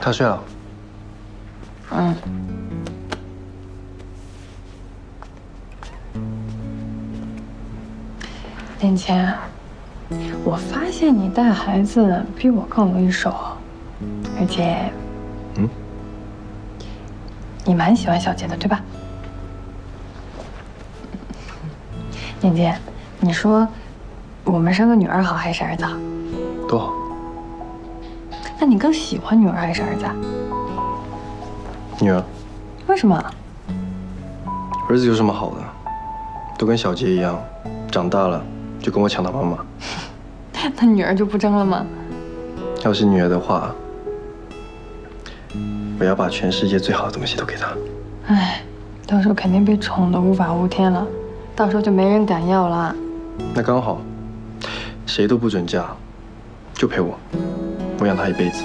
他睡了。嗯。林前，我发现你带孩子比我更容易手，而且，嗯，你蛮喜欢小杰的，对吧？年杰，你说我们生个女儿好还是儿子好？都好。那你更喜欢女儿还是儿子？女儿。为什么？儿子有什么好的？都跟小杰一样，长大了就跟我抢他妈妈。那女儿就不争了吗？要是女儿的话，我要把全世界最好的东西都给她。哎，到时候肯定被宠得无法无天了，到时候就没人敢要了。那刚好，谁都不准嫁，就陪我，我养他一辈子。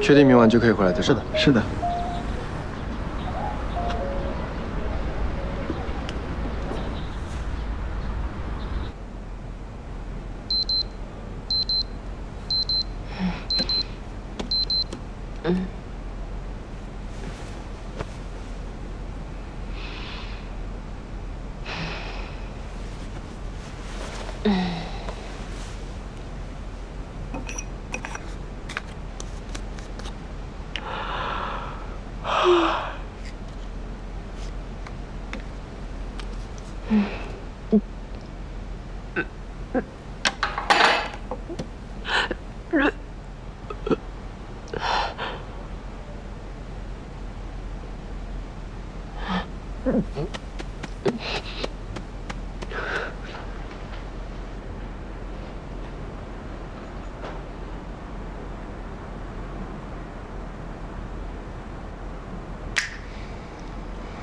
确定明晚就可以回来的？是的，是的。 응?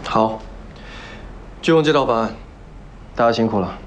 好，就用这套方案，大家辛苦了。